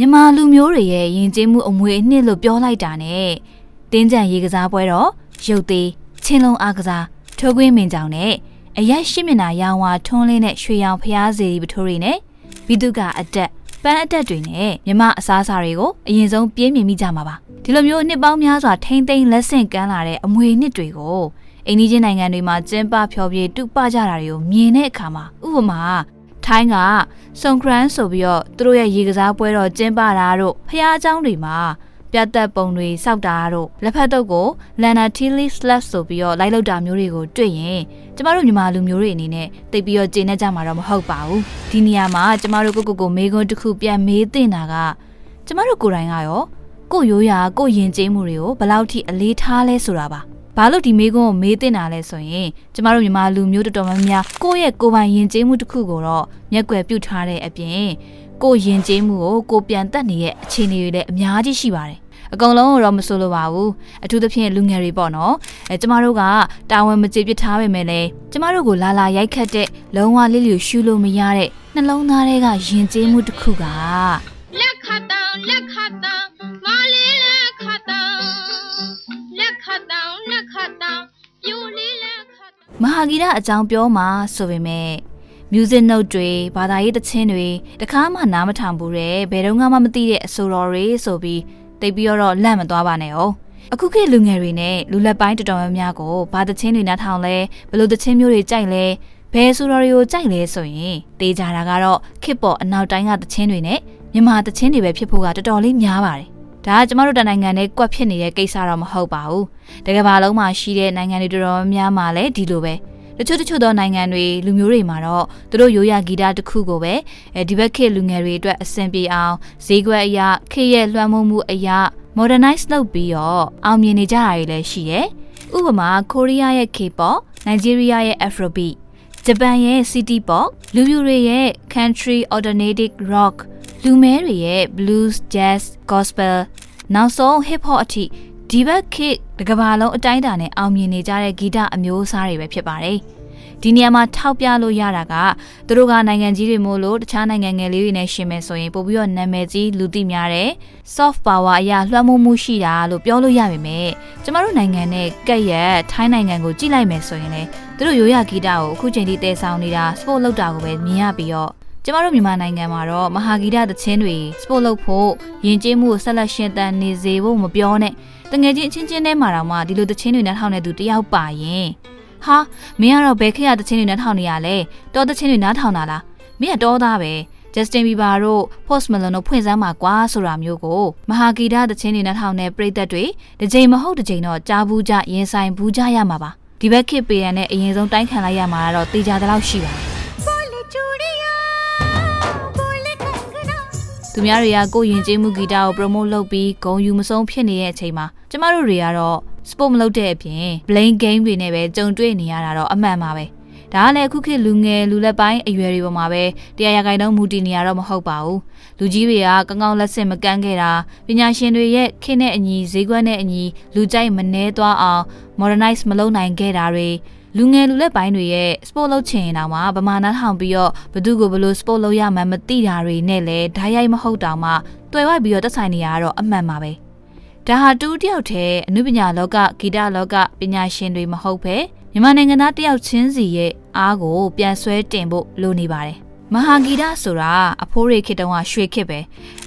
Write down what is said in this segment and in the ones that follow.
မြန်မာလူမျိုးတွေရဲ့ယဉ်ကျေးမှုအမွေအနှစ်လို့ပြောလိုက်တာနဲ့တင်းကြံရေကစားပွဲတော့ရုပ်သေးချင်းလုံးအားကစားထိုးကွင်းမင်ကြောင်နဲ့အရက်ရှိမျက်နာရောင်ဝါထွန်းလင်းတဲ့ရွှေရောင်ဖျားစီပထိုးတွေနဲ့ဘိတုကအတက်ပန်းအတက်တွေနဲ့မြမအစားအစာတွေကိုအရင်ဆုံးပြင်းမြင်မိကြမှာပါဒီလိုမျိုးနှစ်ပေါင်းများစွာထိမ့်သိမ်းလက်ဆင့်ကမ်းလာတဲ့အမွေနှစ်တွေကိုအိန္ဒိချင်းနိုင်ငံတွေမှာကျင်းပဖျော်ဖြေတုပကြတာတွေကိုမြင်တဲ့အခါမှာဥပမာ ထိုင်းကစုံခရန်ဆိုပြီးတော့သူတို့ရဲ့ရေကစားပွဲတော်ကျင်းပတာတို့ဖျားเจ้าတွေမှာပြတ်သက်ပုံတွေစောက်တာတို့လက်ဖက်တုပ်ကို Lana Tilly Slash ဆိုပြီးတော့လိုက်လောက်တာမျိုးတွေကိုတွေ့ရင်ကျမတို့မြန်မာလူမျိုးတွေအနေနဲ့သိပြီးတော့ကျေနပ်ကြမှာတော့မဟုတ်ပါဘူးဒီနေရာမှာကျမတို့ကိုကိုကိုမေးခွန်းတစ်ခုပြန်မေးသင့်တာကကျမတို့ကိုယ်တိုင်ကရောကိုရိုးရာကိုယဉ်ကျေးမှုတွေကိုဘယ်လောက်ထိအလေးထားလဲဆိုတာပါ ဘာလို့ဒီမေးခွန်းကိုမေးသင့်တာလဲဆိုရင်ကျမတို့မြန်မာလူမျိုးတော်တော်များများကိုယ့်ရဲ့ကိုယ်ပိုင်ယဉ်ကျေးမှုတစ်ခုကိုတော့မျက်ကွယ်ပြုထားတဲ့အပြင်ကိုယဉ်ကျေးမှုကိုကိုပြန်တက်နေတဲ့အခြေအနေတွေလည်းအများကြီးရှိပါတယ်အကုန်လုံးတော့မဆိုလိုပါဘူးအထူးသဖြင့်လူငယ်တွေပေါ့နော်အဲကျမတို့ကတာဝန်မကျေပြစ်ထားပေမဲ့လည်းကျမတို့ကိုလာလာရိုက်ခတ်တဲ့လုံးဝလစ်လျူရှူလို့မရတဲ့နှလုံးသားတွေကယဉ်ကျေးမှုတစ်ခုကလက်ခတ် ဟာဂီတအကြောင်းပြောမှာဆိုပေမဲ့ music note တွေဘာသာရေးသချင်းတွေတခါမှနားမထောင်ဘူးတဲ့ဘယ်တော့မှမသိတဲ့အဆိုတော်တွေဆိုပြီးတိတ်ပြီးတော့လန့်မသွားပါနဲ့哦အခုခေတ်လူငယ်တွေနဲ့လူလက်ပိုင်းတော်တော်များများကိုဘာသချင်းတွေနားထောင်လဲဘယ်လိုသချင်းမျိုးတွေကြိုက်လဲဘယ်ဆိုတော်တွေကိုကြိုက်လဲဆိုရင်တေးကြတာကတော့ခေတ်ပေါ်အနောက်တိုင်းကသချင်းတွေနဲ့မြန်မာသချင်းတွေပဲဖြစ်ဖို့ကတော်တော်လေးများပါတယ် ဒါကကျမတို့တနိုင်ငံနဲ့ကွက်ဖြစ်နေတဲ့ကိစ္စတော့မဟုတ်ပါဘူးတကယ်ပါလုံးမှာရှိတဲ့နိုင်ငံတွေတော်တော်များများမှာလည်းဒီလိုပဲတချို့တချို့သောနိုင်ငံတွေလူမျိုးတွေမှာတော့သူတို့ရိုးရာဂီတတစ်ခုကိုပဲအဲဒီဘက်ခေတ်လူငယ်တွေအတွက်အဆင်ပြေအောင်ဈေးကွက်အရာခေတ်ရဲ့လွှမ်းမိုးမှုအရာ modernize လုပ်ပြီးတော့အောင်မြင်နေကြတာတွေလည်းရှိတယ်။ဥပမာကိုရီးယားရဲ့ K-pop, Nigeria ရဲ့ Afrobeat, ဂျပန်ရဲ့ City Pop, လူပြူတွေရဲ့ Country Alternative Rock, လူမဲတွေရဲ့ Blues, Jazz, Gospel နောက်ဆုံး Hip Hop အထိဒီဘက်ခေတ်တစ်ကမ္ဘာလုံးအတိုင်းအတာနဲ့အောင်မြင်နေကြတဲ့ဂီတအမျိုးအစားတွေပဲဖြစ်ပါတယ်။ဒီနေရာမှာထောက်ပြလို့ရတာကသူတို့ကနိုင်ငံကြီးတွေမို့လို့တခြားနိုင်ငံငယ်လေးတွေနဲ့ရှင်မယ်ဆိုရင်ပို့ပြီးတော့နာမည်ကြီးလူသိများတဲ့ soft power အရာလွှမ်းမိုးမှုရှိတာလို့ပြောလို့ရပါမယ်။ကျမတို့နိုင်ငံနဲ့ကက်ရက်ထိုင်းနိုင်ငံကိုကြည့်လိုက်မယ်ဆိုရင်လေသူတို့ရိုးရာဂီတကိုအခုချိန်ထိတည်ဆောင်နေတာ sport လောက်တာကိုပဲမြင်ရပြီးတော့ ကျမတို့မြန်မာနိုင်ငံမှာတော့မဟာဂီတသချင်းတွေ sport လုပ်ဖို့ယဉ်ကျေးမှုကိုဆက်လက်ရှင်သန်နေစေဖို့မပြောနဲ့တငယ်ချင်းအချင်းချင်းထဲမှာတော့မှဒီလိုသချင်းတွေနဲ့ထောင်နေသူတယောက်ပါရင်ဟာမင်းကတော့ဘယ်ခေတ်ကသချင်းတွေနဲ့ထောင်နေရလဲတောသချင်းတွေနားထောင်တာလားမင်းကတောသားပဲ Justin Bieber တို့ Post Malone တို့ဖွင့်စမ်းမှာကွာဆိုတာမျိုးကိုမဟာဂီတသချင်းတွေနဲ့ထောင်တဲ့ပရိသတ်တွေတစ်ချိန်မဟုတ်တစ်ချိန်တော့ကြားဘူးကြရင်ဆိုင်ဘူးကြရမှာပါဒီဘက်ခေတ်ပေရန်နဲ့အရင်ဆုံးတိုင်းခံလိုက်ရမှာတော့တေချာတဲ့လောက်ရှိပါတယ် သူများတွေကကိုယ့်ယဉ်ကျေးမှုဂီတကို promote လုပ်ပြီးဂုဏ်ယူမဆုံးဖြစ်နေတဲ့အချိန်မှာကျမတို့တွေကတော့ sport မလုပ်တဲ့အပြင် blame game တွေနဲ့ပဲကြုံတွေ့နေရတာတော့အမှန်ပါပဲဒါကလည်းအခုခေတ်လူငယ်လူလက်ပိုင်းအရွယ်တွေပေါ်မှာပဲတရားရဂိုင်တော့မူတည်နေရတော့မဟုတ်ပါဘူးလူကြီးတွေကကောင်းကောင်းလက်ဆင့်မကမ်းခဲ့တာပညာရှင်တွေရဲ့ခေတ်နဲ့အညီဈေးကွက်နဲ့အညီလူကြိုက်မနှဲသွားအောင် modernize မလုပ်နိုင်ခဲ့တာတွေ လူငယ်လူလက်ပိုင်းတွေရဲ့ sport လုပ်ချင်ရင်တော့မှဗမာနားထောင်ပြီးတော့ဘသူကိုဘလို့ sport လုပ်ရမှန်းမသိတာတွေနဲ့လည်းဓာတ်ရိုက်မဟုတ်တောင်မှတွေ့ဝိုက်ပြီးတော့တက်ဆိုင်နေရတော့အမှန်ပါပဲဒါဟာတူတယောက်တည်းအနုပညာလောကဂီတလောကပညာရှင်တွေမဟုတ်ပဲမြန်မာနိုင်ငံသားတယောက်ချင်းစီရဲ့အားကိုပြန်ဆွဲတင်ဖို့လိုနေပါတယ် မဟာဂီတဆိုတာအဖိုးတွေခေတ္တကရွှေခေတ်ပဲ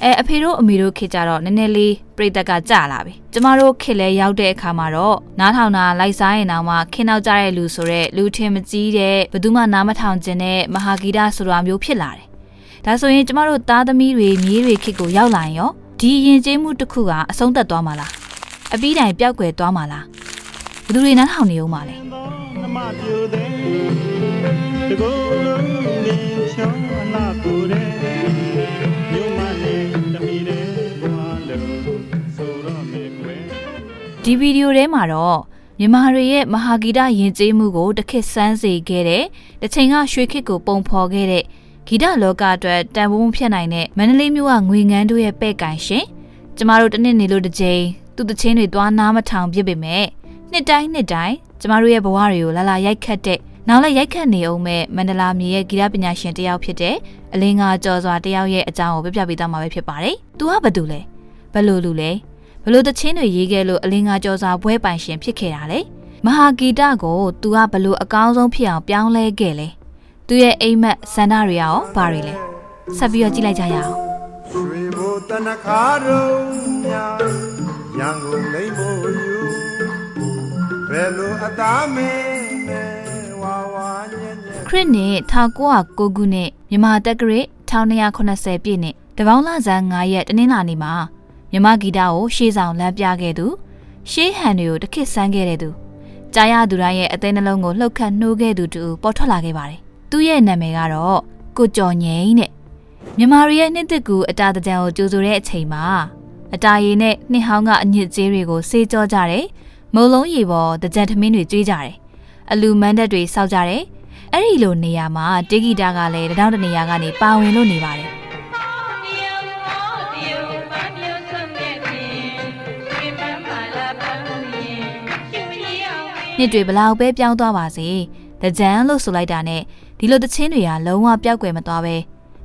အဲအဖေတို့အမေတို့ခေတ်ကြတော့နည်းနည်းလေးပြိတက်ကကြာလာပြီကျမတို့ခေတ်လဲရောက်တဲ့အခါမှာတော့နားထောင်တာလိုက်စားရင်တော့မှခင်းနောက်ကြတဲ့လူဆိုတဲ့လူထင်မကြီးတဲ့ဘယ်သူမှနားမထောင်ကျင်တဲ့မဟာဂီတဆိုတာမျိုးဖြစ်လာတယ်ဒါဆိုရင်ကျမတို့သားသမီးတွေမြေးတွေခေတ်ကိုရောက်လာရင်ရောဒီရင်ကျေးမှုတစ်ခုကအဆုံးသက်သွားမှာလားအပြီးတိုင်ပျောက်ကွယ်သွားမှာလားဘယ်သူတွေနားထောင်နေအောင်ပါလဲ ဒီဗီဒီယိုထဲမှာတော့မြန်မာတွေရဲ့မဟာဂီတယဉ်ကျေးမှုကိုတစ်ခေတ်စမ်းစေခဲ့တဲ့တစ်ချိန်ကရွှေခေတ်ကိုပုံဖော်ခဲ့တဲ့ဂီတလောကအတွက်တန်ဖိုးမဖြတ်နိုင်တဲ့မန္တလေးမြို့ကငွေငန်းတို့ရဲ့ပဲ့ကန်ရှင်ကျမတို့တစ်နှစ်နေလို့တစ်ချိန်သူတချင်းတွေသွားနားမထောင်ဖြစ်ပေမဲ့နှစ်တိုင်းနှစ်တိုင်းကျမတို့ရဲ့ဘဝတွေကိုလာလာရိုက်ခတ်တဲ့နောက်လည်းရိုက်ခတ်နေအောင်မဲ့မန္တလာမြေရဲ့ဂီတပညာရှင်တစ်ယောက်ဖြစ်တဲ့အလင်းငါကျော်စွာတစ်ယောက်ရဲ့အကြောင်းကိုပြပြပေးသွားမှာပဲဖြစ်ပါတယ်။ "तू ကဘာတူလဲ။ဘယ်လိုလူလဲ။ ဘယ်လိုတချင်းတွေရေးခဲ့လို့အလင်းငါကျော်စွာဘွဲပိုင်ရှင်ဖြစ်ခဲ့တာလဲ။မဟာဂီတကို तू ကဘယ်လိုအကောင်းဆုံးဖြစ်အောင်ပြောင်းလဲခဲ့လဲ။ तू ရဲ့အိမ်မက်စန္ဒတွေရောဘာတွေလဲ။ဆက်ပြီးတော့ကြည့်လိုက်ကြရအောင်။ရွှေဘိုတနခါရုံများရန်ကုန်လိမ့်ဖို့ယူဘယ်လိုအသားမင်းနဲ့ဝါဝါညံ့ညံ့ခရစ်နှစ်1909ခုနှစ်မြန်မာတက္ကရာ1280ပြည့်နှစ်တပေါင်းလဆန်း9ရက်တနင်္လာနေ့မှာ မြန်မာဂီတကိုရှေးဆောင်လမ်းပြခဲ့သူရှေးဟန်တွေကိုတစ်ခေတ်ဆန်းခဲ့တဲ့သူကြားရသူတိုင်းရဲ့အသေးနှလုံးကိုလှုပ်ခတ်နှိုးခဲ့သူတူပေါ်ထွက်လာခဲ့ပါတယ်။သူ့ရဲ့နာမည်ကတော့ကိုကျော်ငိမ့်တဲ့မြန်မာရီရဲ့နှစ်သက်ကူအတာတကြံကိုကြိုဆိုတဲ့အချိန်မှာအတာရည်နဲ့နှစ်ဟောင်းကအညစ်အကြေးတွေကိုဆေးကြောကြတယ်။မုံလုံးရီပေါ်တကြံထမင်းတွေကျွေးကြတယ်။အလူမန်းတက်တွေစောက်ကြတယ်။အဲ့ဒီလိုနေရာမှာတေဂီတာကလည်းတထောင်တနေရာကနေပါဝင်လို့နေပါတယ်။ နှစ်တွေဘလောက်ပဲပြောင်းသွားပါစေတကြံလို့ဆိုလိုက်တာနဲ့ဒီလိုတချင်းတွေကလုံးဝပျောက်ကွယ်မသွားပဲ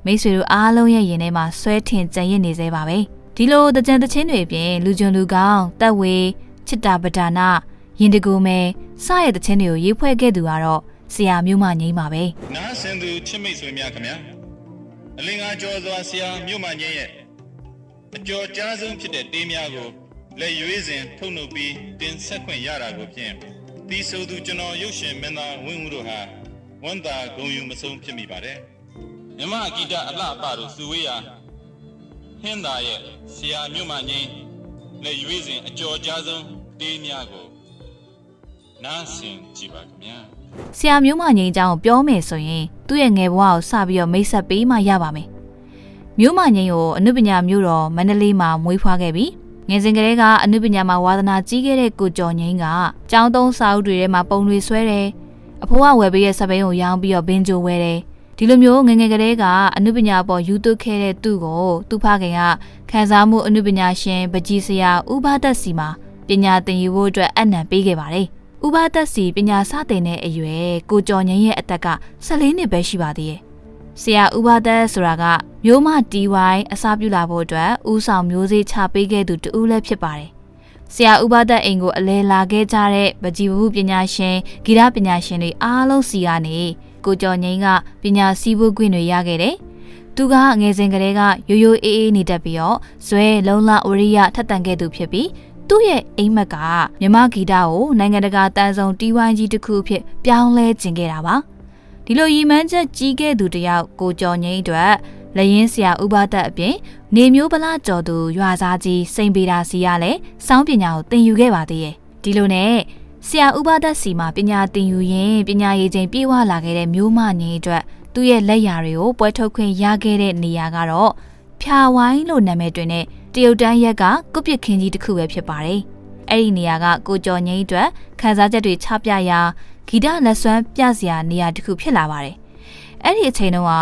မိတ်ဆွေတို့အားလုံးရဲ့ရင်ထဲမှာဆွဲထင်ကြံ့ရစ်နေသေးပါပဲဒီလိုတကြံတချင်းတွေအပြင်လူကျွန်လူကောင်းတက်ဝေချစ်တာပဒါနာရင်တကူမဲစရဲ့တချင်းတွေကိုရေးဖွဲ့ခဲ့သူကတော့ဆရာမျိုးမငိမ့်ပါပဲနားဆင်သူချစ်မိတ်ဆွေများခင်ဗျာအလင်္ကာကျော်စွာဆရာမြို့မှငင်းရဲ့အကျော်ကြားဆုံးဖြစ်တဲ့တေးများကိုလက်ရွေးစဉ်ထုတ်နှုတ်ပြီးတင်ဆက်ခွင့်ရတာကိုဖြင့် ဒီဆိုသူကျွန်တော်ရုပ်ရှင်မင်းသားဝင်းဦးတို့ဟာဝန်တာဂုံယူမဆုံးဖြစ်မိပါတယ်မြမဂီတအလှအပတို့စုဝေးရာဟင်းသာရဲ့ဆရာမြို့မှငင်းလက်ရွေးစဉ်အကျော်ကြားဆုံးတေးများကိုနားဆင်ကြည့်ပါခင်ဗျာဆရာမျိုးမငိမ့်အကြောင်းကိုပြောမယ်ဆိုရင်သူ့ရဲ့ငယ်ဘဝကိုစပြီးတော့မိတ်ဆက်ပေးမှရပါမယ်မျိုးမငိမ့်ကိုအနုပညာမျိုးတော်မန္တလေးမှာမွေးဖွားခဲ့ပြီး ငယ်စဉ်ကတည်းကအနုပညာမှာဝါသနာကြီးခဲ့တဲ့ကိုကျော်ငိမ့်ကကျောင်းသုံးစာအုပ်တွေထဲမှာပုံတွေဆွဲတယ်အဖိုးကဝယ်ပေးတဲ့စပိန်ကိုရောင်းပြီးတော့ဘင်ဂျိုဝဲတယ်ဒီလိုမျိုးငယ်ငယ်ကလေးကအနုပညာပေါ်ယူသွခဲ့တဲ့သူ့ကိုသူ့ဖခင်ကခန်းစားမှုအနုပညာရှင်ပကြီးဆရာဥပဒတ်စီမှာပညာသင်ယူဖို့အတွက်အနံပေးခဲ့ပါတယ်ဥပဒတ်စီပညာစတင်တဲ့အရွယ်ကိုကျော်ငိမ့်ရဲ့အသက်က14နှစ်ပဲရှိပါသေးတယ် ဆရာဥပဒတ်ဆိုတာကမျိုးမတီဝိုင်းအစာပြုလာဖို့အတွက်ဥဆောင်မျိုးစေ့ချပေးခဲ့သူတူဦးလည်းဖြစ်ပါတယ်ဆရာဥပဒတ်အိမ်ကိုအလဲလာခဲ့ကြတဲ့ပကြီးဘူးပညာရှင်ဂီတပညာရှင်တွေအားလုံးစီကနေကိုကျော်ငိမ့်ကပညာစည်းဖို့ခွင့်တွေရခဲ့တယ်သူကငယ်စဉ်ကလေးကရိုးရိုးအေးအေးနေတတ်ပြီးတော့ဇွဲလုံလဝရိယထက်တန်ခဲ့သူဖြစ်ပြီးသူ့ရဲ့အိမ်မက်ကမြမဂီတကိုနိုင်ငံတကာတန်ဆုံတီးဝိုင်းကြီးတစ်ခုအဖြစ်ပြောင်းလဲကျင်ခဲ့တာပါ ဒီလိုရည်မှန်းချက်ကြီးခဲ့သူတယောက်ကိုကျော်ငိမ့်အတွက်လယင်းဆရာဥပဒတ်အပြင်နေမျိုးပလာကျော်သူရွာသားကြီးစိန်ပေတာစီကလည်းစောင်းပညာကိုသင်ယူခဲ့ပါသေးတယ်ဒီလိုနဲ့ဆရာဥပဒတ်စီမှာပညာသင်ယူရင်ပညာရည်ချင်းပြေဝလာခဲ့တဲ့မျိုးမငိမ့်အတွက်သူ့ရဲ့လက်ရာတွေကိုပွဲထုတ်ခွင့်ရခဲ့တဲ့နေရာကတော့ဖြာဝိုင်းလို့နာမည်တွင်တဲ့တရုတ်တန်းရက်ကကုပစ်ခင်းကြီးတစ်ခုပဲဖြစ်ပါတယ်။အဲ့ဒီနေရာကကိုကျော်ငိမ့်အတွက်ခန်းစားချက်တွေချပြရာ ဂီတလက်စွမ်းပြစရာနေရာတစ်ခုဖြစ်လာပါတယ်။အဲ့ဒီအချိန်တုန်းက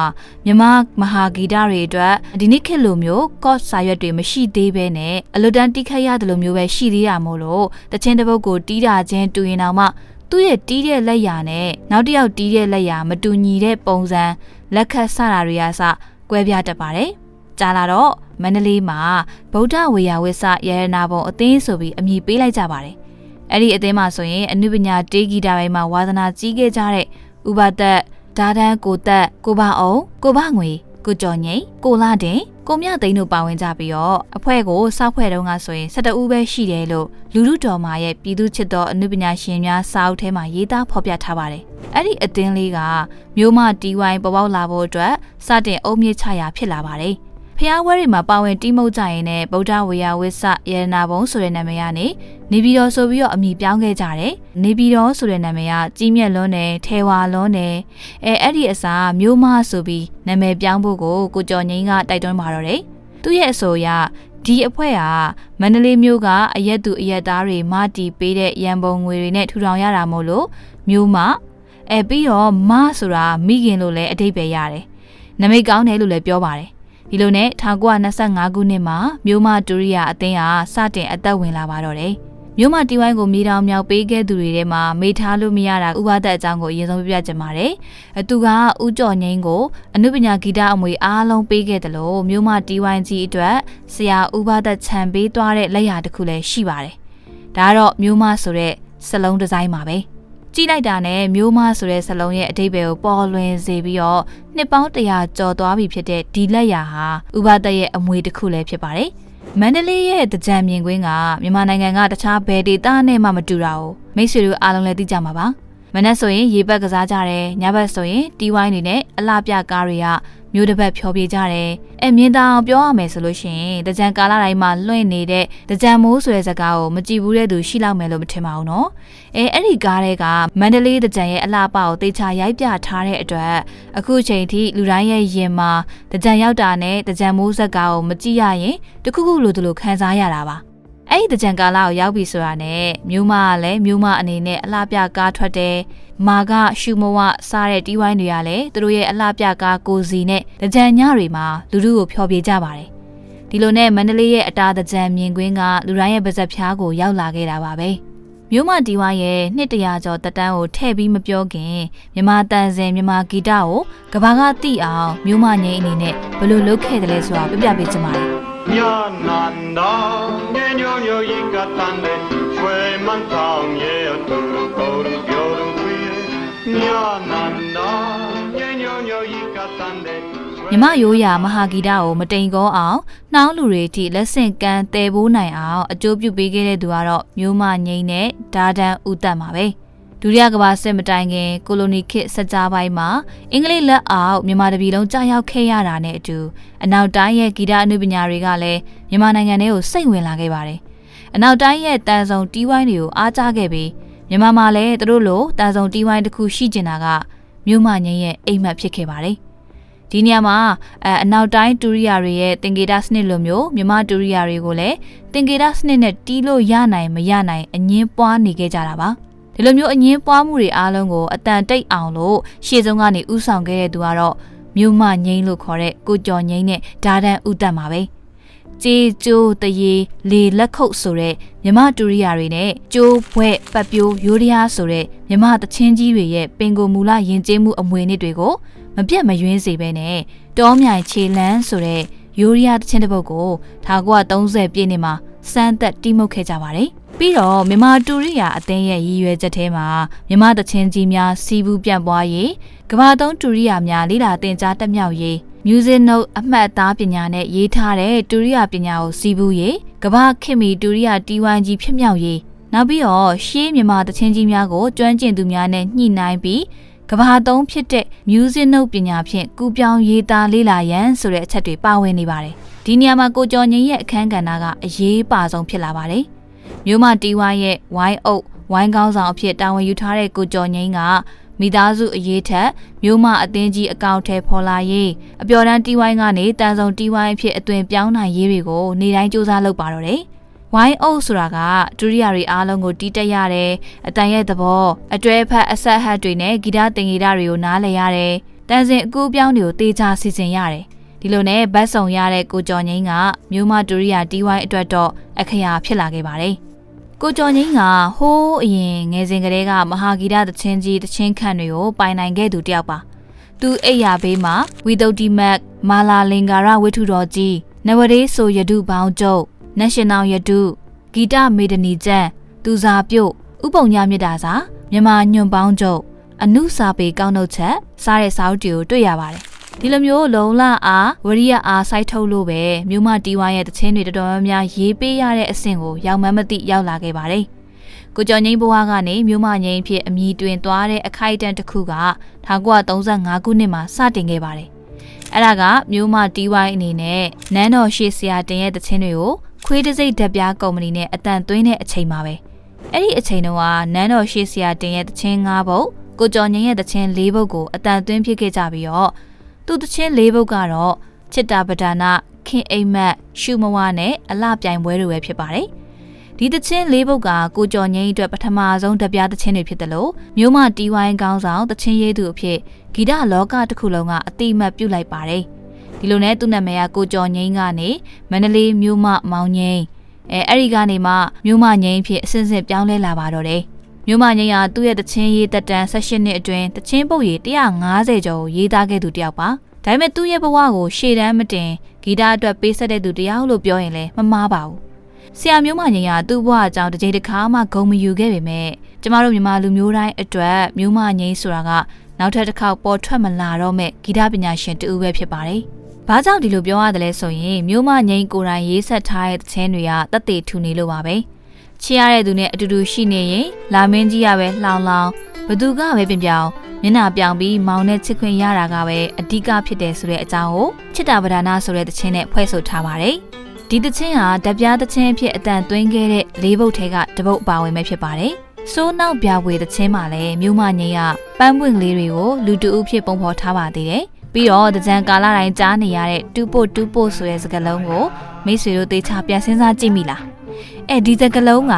မြမမဟာဂီတတွေအတွက်ဒီနေ့ခေတ်လိုမျိုး ကော့စာရွက်တွေမရှိသေးဘဲနဲ့အလွတ်တန်းတိခတ်ရတယ်လို့မျိုးပဲရှိသေးတာမို့လို့တချင်းတစ်ပုတ်ကိုတီးတာချင်းတူရင်တော့မှသူ့ရဲ့တီးတဲ့လက်ရာနဲ့နောက်တစ်ယောက်တီးတဲ့လက်ရာမတူညီတဲ့ပုံစံလက်ခတ်စတာတွေကစကွဲပြားတတ်ပါတယ်။ကြာလာတော့မန္တလေးမှာဗုဒ္ဓဝေယဝိဆရရနာဘုံအသင်းဆိုပြီးအမည်ပေးလိုက်ကြပါတယ်။ အဲ့ဒီအသင်းမှာဆိုရင်အနုပညာတေးဂီတာပိုင်းမှာဝါသနာကြီးခဲ့ကြတဲ့ဥပသက်ဒါဒန်းကိုသက်ကိုဘအောင်ကိုဘငွေကိုကျော်ငိမ့်ကိုလာတင်ကိုမြသိန်းတို့ပါဝင်ကြပြီးတော့အဖွဲ့ကိုစောက်ဖွဲ့တုန်းကဆိုရင်12ဦးပဲရှိတယ်လို့လူလူတော်မာရဲ့ပြည်သူချစ်တော်အနုပညာရှင်များစာအုပ်ထဲမှာရေးသားဖော်ပြထားပါတယ်။အဲ့ဒီအသင်းလေးကမျိုးမတီဝိုင်းပေါ်ပေါက်လာဖို့အတွက်စတင်အုံမြင့်ချရာဖြစ်လာပါတယ်။ ဖျားဝဲတွေမှာပါဝင်တိမုတ်ကြရင်နဲ့ဗုဒ္ဓဝေယဝိဆယရနာဘုံဆိုတဲ့နာမည်ကနေနေပြည်တော်ဆိုပြီးတော့အမည်ပြောင်းခဲ့ကြတယ်။နေပြည်တော်ဆိုတဲ့နာမည်ကကြီးမြတ်လွန်းတယ်၊ထဲဝါလွန်းတယ်။အဲအဲ့ဒီအစားမျိုးမဆိုပြီးနာမည်ပြောင်းဖို့ကိုကိုကျော်ငိမ့်ကတိုက်တွန်းပါတော့တယ်။သူ့ရဲ့အဆိုအရဒီအဖွဲ့ဟာမန္တလေးမြို့ကအရက်သူအရက်သားတွေမတီပေးတဲ့ရန်ပုံငွေတွေနဲ့ထူထောင်ရတာမို့လို့မျိုးမအဲပြီးတော့မဆိုတာမိခင်လို့လည်းအတိတ်ပဲရတယ်။နမိတ်ကောင်းတယ်လို့လည်းပြောပါတယ်။ ဒီလိုနဲ့1925ခုနှစ်မှာမြို့မဒူရိယာအသင်းဟာစတင်အသက်ဝင်လာပါတော့တယ်။မြို့မတီဝိုင်းကိုမြေတောင်မြောက်ပေးခဲ့သူတွေထဲမှာမေးထားလို့မရတာဥပဒတ်အကြောင်းကိုအရင်ဆုံးပြပြချင်ပါတယ်။အသူကဥကြော်ငိမ့်ကိုအနုပညာဂီတအမွေအားလုံးပေးခဲ့တယ်လို့မြို့မတီဝိုင်းကြီးအတွက်ဆရာဥပဒတ်ခြံပေးသွားတဲ့လက်ရာတစ်ခုလည်းရှိပါတယ်။ဒါကတော့မြို့မဆိုတဲ့စလုံးဒီဇိုင်းပါပဲ။ ကြည့်လိုက်တာနဲ့မျိုးမဆိုတဲ့စလုံးရဲ့အတိတ်ပဲကိုပေါ်လွင်စေပြီးတော့နှစ်ပေါင်းတရာကျော်သွားပြီဖြစ်တဲ့ဒီလက်ရာဟာဥပဒတ်ရဲ့အမွေတစ်ခုလည်းဖြစ်ပါတယ်။မန္တလေးရဲ့တကြံမြင်ကွင်းကမြန်မာနိုင်ငံကတခြားဘယ်ဒေသနဲ့မှမတူတာကိုမိတ်ဆွေတို့အားလုံးလည်းသိကြမှာပါမနက်ဆိုရင်ရေပက်ကစားကြတယ်ညဘက်ဆိုရင်တီဝိုင်းတွေနဲ့အလှပြကားတွေက မျိုးတစ်ပတ်ဖြောပြေးကြတယ်အဲမြင်တောင်ပြောရမယ်ဆိုလို့ရှိရင်တကြံကာလတိုင်းမှာလွှင့်နေတဲ့တကြံမိုးဆွဲစကားကိုမကြည့်ဘူးတဲ့သူရှိလောက်မယ်လို့မထင်ပါဘူးနော်အဲအဲ့ဒီကားတွေကမန္တလေးတကြံရဲ့အလှပကိုတေချာရိုက်ပြထားတဲ့အတွက်အခုချိန်ထိလူတိုင်းရဲ့ရင်မှာတကြံရောက်တာနဲ့တကြံမိုးစကားကိုမကြည့်ရရင်တခုခုလိုတလို့ခံစားရတာပါအဲ့ဒီတကြံကာလကိုရောက်ပြီဆိုတာနဲ့မြို့မကလည်းမြို့မအနေနဲ့အလှပြကားထွက်တယ်။ မာကရှူမဝစားတဲ့တီးဝိုင်းတွေကလည်းသူတို့ရဲ့အလှပြကားကိုစီနဲ့တကြံညတွေမှာလူလူကိုဖျော်ဖြေကြပါတယ်။ဒီလိုနဲ့မန္တလေးရဲ့အတာတကြံမြင်ကွင်းကလူတိုင်းရဲ့ပါဇက်ဖျားကိုရောက်လာခဲ့တာပါပဲ။မြို့မတီဝိုင်းရဲ့နှစ်တရာကျော်တက်တန်းကိုထည့်ပြီးမပြောခင်မြမတန်စင်မြမဂီတကိုကဘာကတိအောင်မြို့မငိမ့်အနေနဲ့ဘယ်လိုလုပ်ခဲ့တယ်လဲဆိုတာပြပြပေးချင်ပါတယ်။။ညာနန္ဒာညညညဤကတန်တဲ့ရွှေမန်းတောင်ရဲ့သူကို မြမရိုးရာမဟာဂီတကိုမတိမ်ကောအောင်နှောင်းလူတွေအထိလက်ဆင့်ကမ်းတဲပိုးနိုင်အောင်အကျိုးပြုပေးခဲ့တဲ့သူကတော့မျိုးမငိမ့်နဲ့ဒါဒန်ဦးတက်မှာပဲဒုတိယကမ္ဘာစစ်မတိုင်ခင်ကိုလိုနီခေတ်စကြပိုင်းမှာအင်္ဂလိပ်လက်အောက်မြန်မာတပြည်လုံးကြာရောက်ခဲ့ရတာနဲ့အတူအနောက်တိုင်းရဲ့ဂီတအနုပညာတွေကလည်းမြန်မာနိုင်ငံထဲကိုစိတ်ဝင်လာခဲ့ပါတယ်အနောက်တိုင်းရဲ့တန်ဆုံတီးဝိုင်းတွေကိုအားကျခဲ့ပြီး မြန်မာမှာလည်းသူတို့လိုတန်ဆုံတီးဝိုင်းတစ်ခုရှိကျင်တာကမြို့မငိမ့်ရဲ့အိမ်မက်ဖြစ်ခဲ့ပါတယ်ဒီနေရာမှာအအနောက်တိုင်းတူရိယာတွေရဲ့တင်ကေတာစနစ်လိုမျိုးမြမတူရိယာတွေကိုလည်းတင်ကေတာစနစ်နဲ့တီးလို့ရနိုင်မရနိုင်အငင်းပွားနေခဲ့ကြတာပါဒီလိုမျိုးအငင်းပွားမှုတွေအားလုံးကိုအတန်တိတ်အောင်လို့ရှေ့ဆုံးကနေဥဆောင်ခဲ့တဲ့သူကတော့မြို့မငိမ့်လို့ခေါ်တဲ့ကိုကျော်ငိမ့်နဲ့ဒါဒန်ဥတက်မှာပဲ ကြေးကျိုးတရေလေလက်ခုပ်ဆိုတဲ့မြမတူရိယာတွေနဲ့ကျိုးဘွဲ့ပတ်ပြိုးရိုးရရားဆိုတဲ့မြမတချင်းကြီးတွေရဲ့ပင်ကိုမူလယဉ်ကျေးမှုအမွေအနှစ်တွေကိုမပြတ်မယွင်းစေဘဲနဲ့တောမြိုင်ခြေလန်းဆိုတဲ့ရိုးရရားတချင်းတစ်ပုတ်ကို1930ပြည့်နှစ်မှာစမ်းသက်တိမှုတ်ခဲ့ကြပါတယ်။ ပြီးတော့မြန်မာတူရိယာအသင်းရဲ့ရည်ရွယ်ချက်ထဲမှာမြန်မာတချင်းကြီးများစီးပူးပြန့်ပွားရေးကမ္ဘာသုံးတူရိယာများလေ့လာသင်ကြားတက်မြောက်ရေး music note အမှတ်အသားပညာနဲ့ရေးထားတဲ့တူရိယာပညာကိုစီးပူးရေးကမ္ဘာခေတ်မီတူရိယာတီဝိုင်းကြီးဖြစ်မြောက်ရေးနောက်ပြီးတော့ရှေးမြန်မာတချင်းကြီးများကိုကျွမ်းကျင်သူများနဲ့ညှိနှိုင်းပြီးကဘာသုံးဖြစ်တဲ့ music note ပညာဖြင့်ကူပြောင်းရေးသားလေ့လာရန်ဆိုတဲ့အချက်တွေပါဝင်နေပါတယ်။ဒီနေရာမှာကိုကျော်ငင်းရဲ့အခန်းကဏ္ဍကအရေးပါဆုံးဖြစ်လာပါတယ်။ မြို့မတီဝိုင်းရဲ့ဝိုင်းအုပ်ဝိုင်းကောင်းဆောင်အဖြစ်တာဝန်ယူထားတဲ့ကိုကျော်ငင်းကမိသားစုအရေးထက်မြို့မအသင်းကြီးအကောင့်ထဲဖော်လာရေးအပျော်တမ်းတီဝိုင်းကနေတန်ဆုံတီဝိုင်းအဖြစ်အသွင်ပြောင်းနိုင်ရေးတွေကိုနေတိုင်းစူးစမ်းလုပ်ပါတော့တယ်။ဝိုင်းအုပ်ဆိုတာကဒုရိယာတွေအားလုံးကိုတီးတက်ရတယ်အတန်ရဲ့သဘောအတွဲဖက်အဆက်ဟတ်တွေနဲ့ဂီတတင်ဂီတတွေကိုနားလည်ရတယ်တန်စင်အကူပြောင်းတွေကိုတေချာစီစဉ်ရတယ်ဒီလိုနဲ့ဘတ်ဆောင်ရတဲ့ကိုကျော်ငိမ့်ကမြို့မဒုရိယာတီဝိုင်းအတွက်တော့အခရာဖြစ်လာခဲ့ပါတယ် ကိုကျော်ငိမ့်ကဟိုးအရင်ငယ်စဉ်ကတည်းကမဟာဂီတသချင်းကြီးသချင်းခန့်တွေကိုပိုင်နိုင်ခဲ့သူတယောက်ပါသူအိယာဘေးမှာဝီတုတ်တီမတ်မာလာလင်္ကာရဝိထုတော်ကြီးနဝရေဆိုယဒုဘောင်းကျုပ် National ယဒုဂီတမေဒနီကျန်သူစာပြုတ်ဥပုံညာမြစ်တာစာမြန်မာညွန့်ပေါင်းကျုပ်အနုစာပေကောင်းနှုတ်ချက်စားတဲ့စာအုပ်တွေကိုတွေ့ရပါတယ် ဒီလိုမျိုးလုံလအားဝရိယအားစိုက်ထုတ်လို့ပဲမြို့မတီဝိုင်းရဲ့တခြင်းတွေတော်တော်များများရေးပေးရတဲ့အဆင့်ကိုရောက်မှန်းမသိရောက်လာခဲ့ပါတယ်။ကိုကျော်ငိမ့်ဘဝကနေမြို့မငိမ့်ဖြစ်အမည်တွင်သွားတဲ့အခိုက်အတန့်တစ်ခုက1935ခုနှစ်မှာစတင်ခဲ့ပါတယ်။အဲ့ဒါကမြို့မတီဝိုင်းအနေနဲ့နန်းတော်ရှေ့ဆရာတင်ရဲ့တခြင်းတွေကိုခွေးတစိမ့်ဓာတ်ပြားကုမ္ပဏီနဲ့အတန်သွင်းတဲ့အချိန်မှာပဲအဲ့ဒီအချိန်တုန်းကနန်းတော်ရှေ့ဆရာတင်ရဲ့တခြင်း၅ပုတ်ကိုကျော်ငိမ့်ရဲ့တခြင်း၄ပုတ်ကိုအတန်သွင်းဖြစ်ခဲ့ကြပြီးတော့ သူတချင်းလေးပုတ်ကတော့ချစ်တာပဒါနာခင်အိမ်မက်ရှုမဝနဲ့အလှပြိုင်ပွဲတွေပဲဖြစ်ပါတယ်။ဒီတချင်းလေးပုတ်ကကိုကျော်ငိမ့်အတွက်ပထမဆုံးတပြားတချင်းတွေဖြစ်တယ်လို့မျိုးမတီဝိုင်းကောင်းဆောင်တချင်းရေးသူအဖြစ်ဂီတလောကတစ်ခုလုံးကအတိအမှတ်ပြုလိုက်ပါတယ်။ဒီလိုနဲ့သူ့နာမည်ကကိုကျော်ငိမ့်ကနေမန္တလေးမျိုးမမောင်ငိမ့်အဲအဲ့ဒီကနေမှမြို့မငိမ့်ဖြစ်အစစ်စစ်ပြောင်းလဲလာပါတော့တယ် မြို့မငိမ့်ကသူ့ရဲ့တချင်းရေးတက်တန်း16နှစ်အတွင်းတချင်းပုတ်ရေး150ကျော်ကိုရေးသားခဲ့သူတစ်ယောက်ပါဒါပေမဲ့သူ့ရဲ့ဘဝကိုရှေ့တန်းမတင်ဂီတအတွက်ပေးဆက်တဲ့သူတစ်ယောက်လို့ပြောရင်လည်းမမှားပါဘူးဆရာမျိုးမငိမ့်ကသူ့ဘဝအကြောင်းတစ်ကြိမ်တစ်ခါမှဂုံမယူခဲ့ပေမဲ့ကျမတို့မြန်မာလူမျိုးတိုင်းအတွက်မျိုးမငိမ့်ဆိုတာကနောက်ထပ်တစ်ခေါက်ပေါ်ထွက်မလာတော့မဲ့ဂီတပညာရှင်တူပဲဖြစ်ပါတယ်။ဘာကြောင့်ဒီလိုပြောရတယ်လဲဆိုရင်မျိုးမငိမ့်ကိုယ်တိုင်ရေးဆက်ထားတဲ့သချင်းတွေကတက်တေထူနေလို့ပါပဲ။ ချစ်ရတဲ့သူနဲ့အတူတူရှိနေရင်လာမင်းကြီးရပဲလှောင်လောင်ဘသူကပဲပြင်ပြောင်မျက်နှာပြောင်ပြီးမောင်နဲ့ချစ်ခွင့်ရတာကပဲအဓိကဖြစ်တယ်ဆိုတဲ့အကြောင်းကိုချစ်တာပဒါနာဆိုတဲ့သချင်းနဲ့ဖွဲ့ဆိုထားပါတယ်။ဒီသချင်းဟာဓပြသချင်းအဖြစ်အတန်သွင်းခဲ့တဲ့လေးပုတ်ထဲကတပုတ်အပါဝင်ပဲဖြစ်ပါတယ်။စိုးနောက်ပြဝေသချင်းမှာလည်းမြို့မငိမ့်ကပန်းပွင့်ကလေးတွေကိုလူတူအဖြစ်ပုံဖော်ထားပါသေးတယ်။ပြီးတော့တကြံကာလတိုင်းကြားနေရတဲ့တူပို့တူပို့ဆိုတဲ့စကားလုံးကိုမိတ်ဆွေတို့သေချာပြန်စဉ်းစားကြည့်မိလား။ အဲဒီစကားလုံးက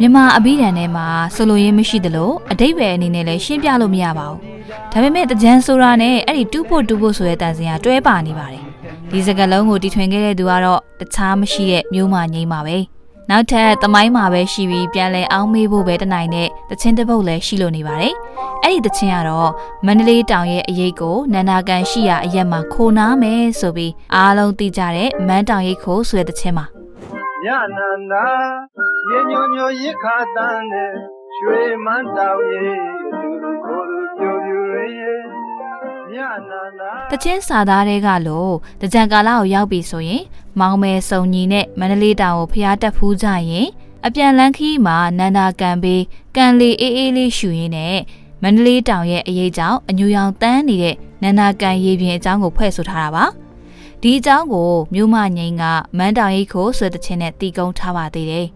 မြန်မာအဘိဓာန်ထဲမှာဆိုလိုရင်းမရှိသလိုအတိတ်ပဲအနေနဲ့လည်းရှင်းပြလို့မရပါဘူး။ဒါပေမဲ့တကြံဆိုတာနဲ့အဲ့ဒီတူပို့တူပို့ဆိုတဲ့တန်စင်ကတွဲပါနေပါတယ်။ဒီစကားလုံးကိုတီထွင်ခဲ့တဲ့သူကတော့တခြားမရှိတဲ့မျိုးမငိမ့်ပါပဲ။နောက်ထပ်သမိုင်းမှာပဲရှိပြီးပြန်လဲအောင်မေးဖို့ပဲတနိုင်တဲ့တချင်းတစ်ပုတ်လည်းရှိလို့နေပါတယ်။အဲ့ဒီတချင်းကတော့မန္တလေးတောင်ရဲ့အရေးကိုနန္ဒာကန်ရှိရာအရက်မှာခိုနားမယ်ဆိုပြီးအားလုံးသိကြတဲ့မန်းတောင်ရိတ်ခိုဆိုတဲ့တချင်းပါ ညနန္ဒာရေညိုညိုရစ်ခါတန်းနဲ့ရွှေမန်းတောင်ရဲ့အတူတူကိုယ်သူပြိုပြိုရဲ့ညနန္ဒာတချင်းစာသားတွေကလို့တကြံကာလကိုရောက်ပြီဆိုရင် မောင်မဲစုံညီနဲ့မန္တလေးတောင်ကိုဖျားတက်ဖူးကြရင် အပြန်လန်းခီးမှာနန္ဒာကန်ပေးကန်လီအေးအေးလေးရှူရင်းနဲ့မန္တလေးတောင်ရဲ့အရေးကြောင့်အညူရောင်တန်းနေတဲ့နန္ဒာကန်ရေပြင်အကြောင်းကိုဖွဲ့ဆိုထားတာပါ ဒီအကြောင်းကိုမြို့မငိန်ကမန်းတောင်ရိတ်ခိုဆိုတဲ့ချင်းနဲ့တီကုန်းထားပါသေးတယ်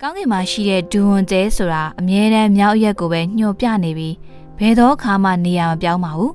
ကောင်းကင်မှာရှိတဲ့ဒူဝန်ကျဲဆိုတာအမြဲတမ်းမြောက်ရက်ကိုပဲညှို့ပြနေပြီးဘယ်တော့ခါမှနေရာမပြောင်းပါဘူး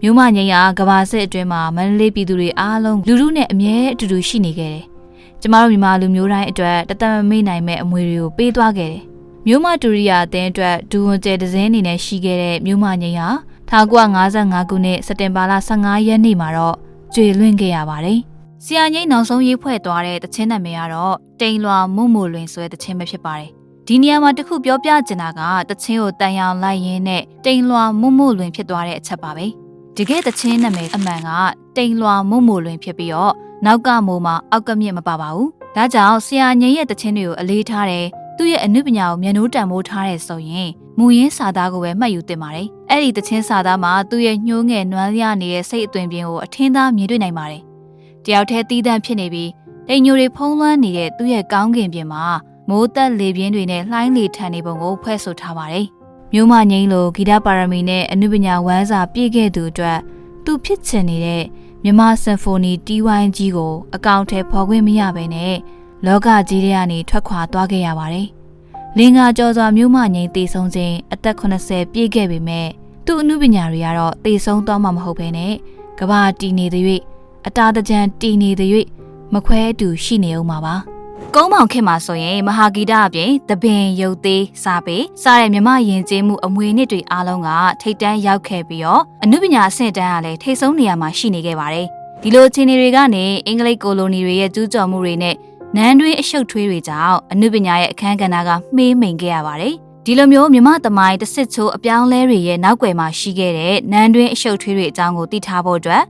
မြို့မငိမ့်ကကဘာစစ်အတွင်းမှာမန္တလေးပြည်သူတွေအားလုံးလူလူနဲ့အမြဲအတူတူရှိနေခဲ့တယ်။ကျမတို့မြန်မာလူမျိုးတိုင်းအတွက်တသက်မမေ့နိုင်မဲ့အမွေတွေကိုပေးသွားခဲ့တယ်။မြို့မတူရိယာအသင်းအတွက်ဒူဝန်ကျဲဒဇင်းအနေနဲ့ရှိခဲ့တဲ့မြို့မငိမ့်ဟာ1955ခုနှစ်စက်တင်ဘာလ15ရက်နေ့မှာတော့ ကျွေလွင့်ခဲ့ရပါတယ်။ဆရာငိမ့်နောက်ဆုံးရေးဖွဲ့သွားတဲ့တခြင်းနာမည်ကတော့တိန်လွာမုံမိုလွင်ဆိုတဲ့တခြင်းပဲဖြစ်ပါတယ်။ဒီနေရာမှာတခုပြောပြချင်တာကတခြင်းကိုတန်ရောင်လိုက်ရင်းနဲ့တိန်လွာမုံမိုလွင်ဖြစ်သွားတဲ့အချက်ပါပဲ။တကယ်တချင်းနာမည်အမှန်ကတိန်လွာမုံမိုလွင်ဖြစ်ပြီးတော့နောက်ကမိုးမှာအောက်ကမြင့်မပါပါဘူး။ဒါကြောင့်ဆရာငိမ့်ရဲ့တချင်းတွေကိုအလေးထားတယ်။သူ့ရဲ့အနုပညာကိုမျက်နှိုးတန်ဖိုးထားတယ်ဆိုရင် မူရင်းစာသားကိုပဲမှတ်ယူသင့်ပါတယ်။အဲ့ဒီတချင်းစာသားမှာသူ့ရဲ့ညှိုးငယ်နွမ်းရနေတဲ့စိတ်အသွင်ပြင်ကိုအထင်းသားမြင်တွေ့နိုင်ပါတယ်။တယောက်တည်းတီးတန့်ဖြစ်နေပြီးတိမ်ညိုတွေဖုံးလွှမ်းနေတဲ့သူ့ရဲ့ကောင်းကင်ပြင်မှာမိုးသက်လေပြင်းတွေနဲ့လှိုင်းလေထန်နေပုံကိုဖွဲ့ဆိုထားပါတယ်။မြို့မငိမ့်လိုဂီတပါရမီနဲ့အနုပညာဝမ်းစာပြည့်ခဲ့သူအတွက်သူဖြစ်ချင်နေတဲ့မြမဆန်ဖိုနီတီဝိုင်းကြီးကိုအကောင့်ထဲပေါ်ခွင့်မရဘဲနဲ့လောကကြီးထဲကနေထွက်ခွာသွားခဲ့ရပါတယ်။ လင်္ကာကျော်စွာမြို့မငိမ့်တည်ဆုံးခြင်းအသက်80ပြည့်ခဲ့ပေမဲ့သူ့အမှုပညာတွေကတော့တည်ဆုံးသွားမှာမဟုတ်ဘဲနဲ့ကဘာတီနေတဲ့၍အတာတကြံတီနေတဲ့၍မခွဲတူရှိနေအောင်ပါပါ။ကုန်းမောင်ခင်မှာဆိုရင်မဟာဂီတအပြင်တပင်ရုပ်သေးစာပေစတဲ့မြမယဉ်ကျေးမှုအမွေနှစ်တွေအားလုံးကထိတ်တန်းရောက်ခဲ့ပြီးတော့အမှုပညာအဆင့်တန်းကလည်းထိတ်ဆုံးနေရာမှာရှိနေခဲ့ပါတယ်။ဒီလိုအခြေအနေတွေကနေအင်္ဂလိပ်ကိုလိုနီတွေရဲ့ကျူးကျော်မှုတွေနဲ့ နန်းတွင်းအရှုပ်ထွေးတွေကြောင့်အမှုပညာရဲ့အခန်းကဏ္ဍကမှေးမိန်ခဲ့ရပါတယ်။ဒီလိုမျိုးမြမသမိုင်းတစ်စစ်ချိုးအပြောင်းလဲတွေရဲ့နောက်ွယ်မှာရှိခဲ့တဲ့နန်းတွင်းအရှုပ်ထွေးတွေအကြောင်းကိုသိထားဖို့အတွက်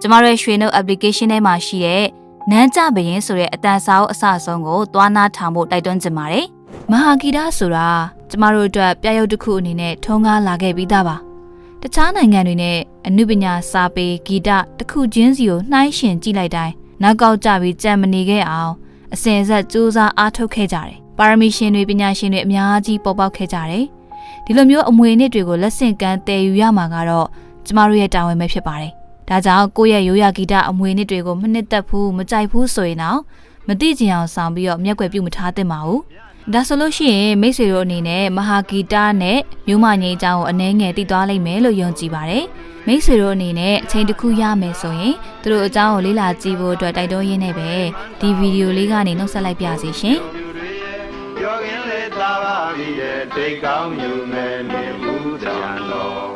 ကျမတို့ရဲ့ရွှေနှုတ် application ထဲမှာရှိတဲ့နန်းကြဘရင်ဆိုတဲ့အတန်စာအုပ်အစအဆုံးကိုသွားနာထောင်ဖို့တိုက်တွန်းချင်ပါတယ်။မဟာဂီတဆိုတာကျမတို့အတွက်ပြရုပ်တစ်ခုအနေနဲ့ထုံးကားလာခဲ့ပြီးသားပါ။တခြားနိုင်ငံတွေနဲ့အနုပညာစာပေဂီတတစ်ခုချင်းစီကိုနှိုင်းယှဉ်ကြည့်လိုက်တိုင်းနောက်ကောက်ကြပြီးကြံမနေခဲ့အောင် အစဉ်အဆက်စူးစမ်းအားထုတ်ခဲ့ကြတယ်။ပါရမီရှင်တွေပညာရှင်တွေအများကြီးပေါ်ပေါက်ခဲ့ကြတယ်။ဒီလိုမျိုးအမွေအနှစ်တွေကိုလက်ဆင့်ကမ်းတည်ယူရမှာကတော့ကျမတို့ရဲ့တာဝန်ပဲဖြစ်ပါတယ်။ဒါကြောင့်ကိုယ့်ရဲ့ရိုးရာဂီတအမွေအနှစ်တွေကိုမနှစ်သက်ဘူးမကြိုက်ဘူးဆိုရင်တော့မသိချင်အောင်ဆောင်ပြီးတော့မျက်ွယ်ပြုမထားသင့်ပါဘူး။ ဒါဆိုလို့ရှိရင်မိတ်ဆွေတို့အနေနဲ့မဟာဂီတနဲ့မြို့မငိမ့်အကြောင်းကိုအနှဲငယ်သိသွားလိမ့်မယ်လို့ယုံကြည်ပါတယ်။မိတ်ဆွေတို့အနေနဲ့အချိန်တစ်ခုရမယ်ဆိုရင်သူတို့အကြောင်းကိုလေ့လာကြည့်ဖို့အတွက်တိုက်တွန်းရင်းနဲ့ပဲဒီဗီဒီယိုလေးကနေနှုတ်ဆက်လိုက်ပါစီရှင်။ပြောခင်လေသာပါပြီတဲ့တိတ်ကောင်းယူမယ်နေဘူးတန်တော်